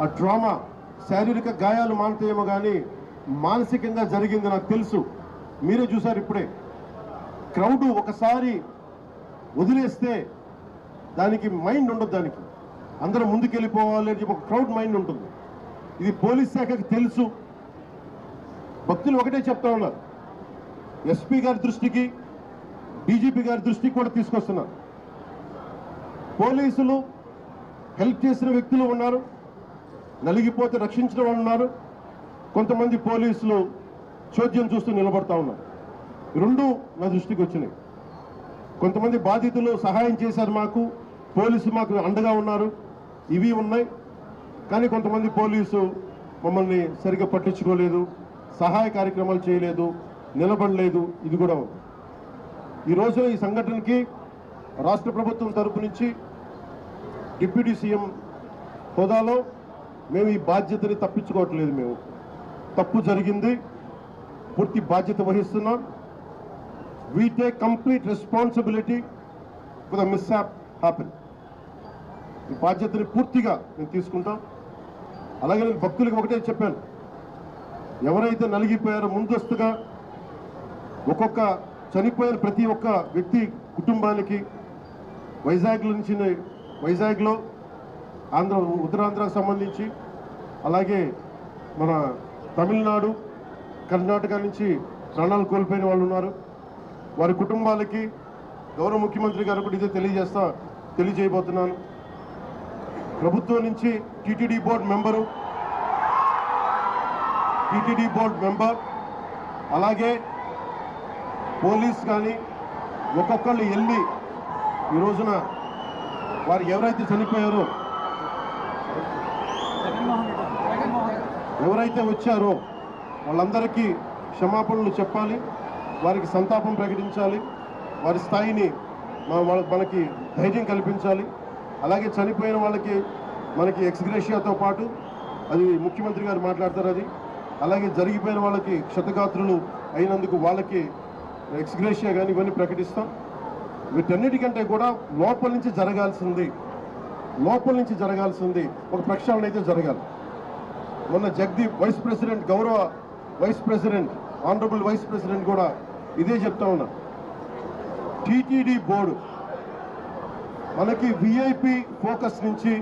ఆ ట్రామా శారీరక గాయాలు మానతాయేమో కానీ మానసికంగా జరిగింది నాకు తెలుసు. మీరే చూసారు ఇప్పుడే. క్రౌడ్ ఒకసారి వదిలేస్తే దానికి మైండ్ ఉండదు దానికి. అందరూ ముందుకెళ్ళిపోవాలి అని చెప్పి ఒక క్రౌడ్ మైండ్ ఉంటుంది. ఇది పోలీస్ శాఖకి తెలుసు. భక్తులు ఒకటే చెప్తా ఉన్నారు. ఎస్పీ గారి దృష్టికి డీజీపీ గారి దృష్టికి కూడా తీసుకొస్తున్నారు. పోలీసులు హెల్ప్ చేసిన వ్యక్తులు ఉన్నారు. నలిగిపోతే రక్షించిన వాళ్ళు ఉన్నారు కొంతమంది పోలీసులు చోద్యం చూస్తూ నిలబడతా ఉన్నారు. రెండు నా దృష్టికి వచ్చినాయి. కొంతమంది బాధితులు సహాయం చేశారు మాకు పోలీసు మాకు అండగా ఉన్నారు. ఇవి ఉన్నాయి. కానీ కొంతమంది పోలీసు మమ్మల్ని సరిగ్గా పట్టించుకోలేదు సహాయ కార్యక్రమాలు చేయలేదు నిలబడలేదు. ఇది కూడా ఉంది. ఈ ఈ సంఘటనకి రాష్ట్ర ప్రభుత్వం తరపు నుంచి డిప్యూటీ సీఎం హోదాలో మేము ఈ బాధ్యతని తప్పించుకోవట్లేదు మేము. తప్పు జరిగింది పూర్తి బాధ్యత వహిస్తున్నాం. We take complete responsibility for the miss happen ఈ బాధ్యతని పూర్తిగా నేను తీసుకుంటాం. అలాగే నేను భక్తులకు ఒకటే చెప్పాను. ఎవరైతే నలిగిపోయారో ముందస్తుగా ఒక్కొక్క చనిపోయిన ప్రతి ఒక్క వ్యక్తి కుటుంబానికి వైజాగ్ నుంచి వైజాగ్లో ఆంధ్ర ఉత్తరాంధ్రకు సంబంధించి అలాగే మన తమిళనాడు కర్ణాటక నుంచి ప్రాణాలు కోల్పోయిన వాళ్ళు ఉన్నారు. వారి కుటుంబాలకి గౌరవ ముఖ్యమంత్రి గారు కూడా ఇదే తెలియజేస్తా తెలియజేయబోతున్నాను. ప్రభుత్వం నుంచి TTD board member TTD board member అలాగే పోలీస్ కానీ ఒక్కొక్కళ్ళు వెళ్ళి ఈ రోజున వారు ఎవరైతే చనిపోయారో ఎవరైతే వచ్చారో వాళ్ళందరికీ క్షమాపణలు చెప్పాలి వారికి సంతాపం ప్రకటించాలి వారి స్థాయిని వాళ్ళ- మనకి ధైర్యం కల్పించాలి. అలాగే చనిపోయిన వాళ్ళకి మనకి ఎక్స్గ్రేషియాతో పాటు అది ముఖ్యమంత్రి గారు మాట్లాడతారు అది. అలాగే జరిగిపోయిన వాళ్ళకి క్షతగాత్రులు అయినందుకు వాళ్ళకి ఎక్స్గ్రేషియా కానీ ఇవన్నీ ప్రకటిస్తాం. వీటన్నిటికంటే కూడా లోపల నుంచి జరగాల్సింది లోపల నుంచి జరగాల్సింది ఒక ప్రక్షాళన అయితే జరగాలి. మొన్న జగదీప్ వైస్ ప్రెసిడెంట్ గౌరవ vice president honourable vice president కూడా ఇదే చెప్తా ఉన్నా టీటీడీ బోర్డు మనకి విఐపి ఫోకస్ నుంచి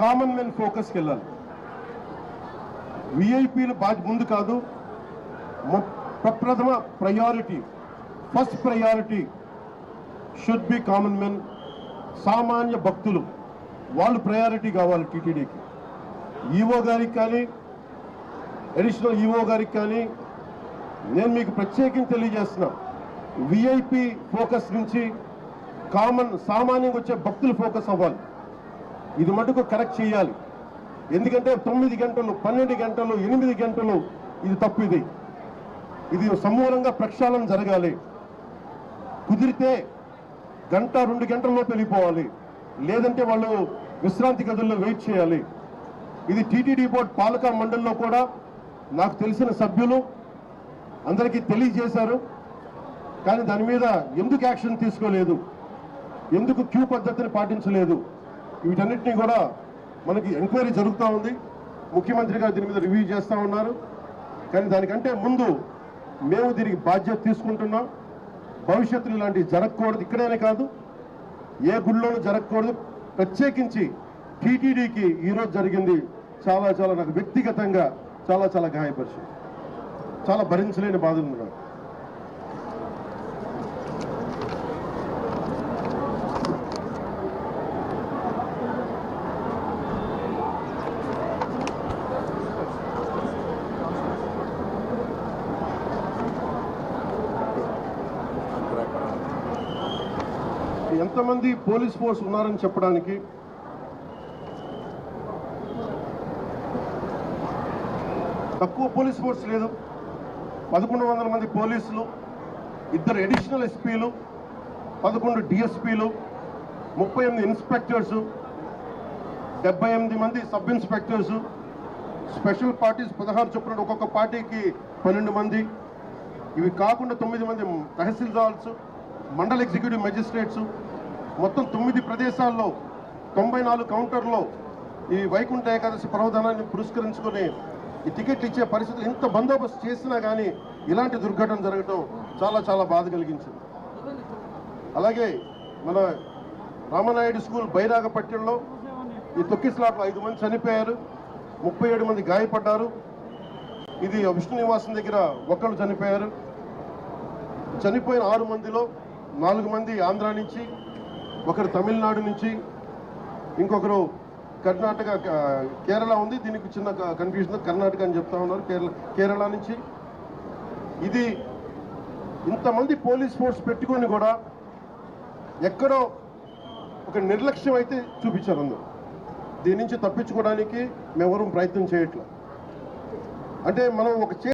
కామన్ మెన్ ఫోకస్కి వెళ్ళాలి. విఐపీలు బాధ్య ముందు కాదు ప్రప్రథమ priority first priority should be common men సామాన్య భక్తులు. వాళ్ళు ప్రయారిటీ కావాలి టీటీడీకి. ఈఓ గారికి కానీ అడిషనల్ ఈఓ గారికి కానీ నేను మీకు ప్రత్యేకించి తెలియజేస్తున్నా. విఐపి ఫోకస్ నుంచి కామన్ సామాన్యంగా వచ్చే భక్తులు ఫోకస్ అవ్వాలి. ఇది మటుకు కరెక్ట్ చేయాలి. ఎందుకంటే తొమ్మిది గంటలు పన్నెండు గంటలు ఎనిమిది గంటలు ఇది తప్పు ఇది. ఇది సమూలంగా ప్రక్షాళన జరగాలి. కుదిరితే గంట రెండు గంటల్లో వెళ్ళిపోవాలి. లేదంటే వాళ్ళు విశ్రాంతి గదుల్లో వెయిట్ చేయాలి. ఇది టీటీడీ బోర్డ్ పాలక మండలిలో కూడా నాకు తెలిసిన సభ్యులు అందరికీ తెలియజేశారు. కానీ దాని మీద ఎందుకు యాక్షన్ తీసుకోలేదు? ఎందుకు క్యూ పద్ధతిని పాటించలేదు? వీటన్నిటినీ కూడా మనకి ఎంక్వైరీ జరుగుతూ ఉంది. ముఖ్యమంత్రి గారు దీని మీద రివ్యూ చేస్తూ ఉన్నారు. కానీ దానికంటే ముందు మేము దీనికి బాధ్యత తీసుకుంటున్నాం. భవిష్యత్తులో ఇలాంటివి జరగకూడదు. ఇక్కడేనే కాదు ఏ గుళ్ళోనూ జరగకూడదు. ప్రత్యేకించి టీటీడీకి ఈరోజు జరిగింది చాలా చాలా నాకు వ్యక్తిగతంగా చాలా చాలా గాయపరిచింది చాలా భరించలేని బాధలు ఉన్నాయి నాకు. ఎంతమంది పోలీస్ ఫోర్స్ ఉన్నారని చెప్పడానికి తక్కువ పోలీస్ ఫోర్స్ లేదు. పదకొండు వందల మంది పోలీసులు ఇద్దరు అడిషనల్ ఎస్పీలు పదకొండు డిఎస్పీలు ముప్పై ఎనిమిది ఇన్స్పెక్టర్స్ డెబ్బై ఎనిమిది మంది సబ్ ఇన్స్పెక్టర్స్ స్పెషల్ పార్టీస్ పదహారు చొప్పున ఒక్కొక్క పార్టీకి పన్నెండు మంది. ఇవి కాకుండా తొమ్మిది మంది తహసీల్దార్స్ మండల ఎగ్జిక్యూటివ్ మెజిస్ట్రేట్స్. మొత్తం తొమ్మిది ప్రదేశాల్లో తొంభై నాలుగు కౌంటర్లో ఈ వైకుంఠ ఏకాదశి ప్రవధానాన్ని పురస్కరించుకొని ఈ టికెట్లు ఇచ్చే పరిస్థితులు ఇంత బందోబస్తు చేసినా కానీ ఇలాంటి దుర్ఘటన జరగడం చాలా చాలా బాధ కలిగించింది. అలాగే మన రామనాయుడు స్కూల్ బైరాగపట్నంలో ఈ తొక్కిస్లాట్లో ఐదు మంది చనిపోయారు ముప్పై ఏడు మంది గాయపడ్డారు. ఇది విష్ణు నివాసం దగ్గర ఒకళ్ళు చనిపోయారు. చనిపోయిన ఆరు మందిలో నాలుగు మంది ఆంధ్ర నుంచి ఒకరు తమిళనాడు నుంచి ఇంకొకరు కర్ణాటక కేరళ ఉంది. దీనికి చిన్న కన్ఫ్యూజన్ కర్ణాటక అని చెప్తా ఉన్నారు. కేరళ కేరళ నుంచి. ఇది ఇంతమంది పోలీస్ ఫోర్స్ పెట్టుకొని కూడా ఎక్కడో ఒక నిర్లక్ష్యం అయితే చూపించారు అందరూ. దీని నుంచి తప్పించుకోవడానికి మేమెవరూ ప్రయత్నం చేయట్లేదు. అంటే మనం ఒక చే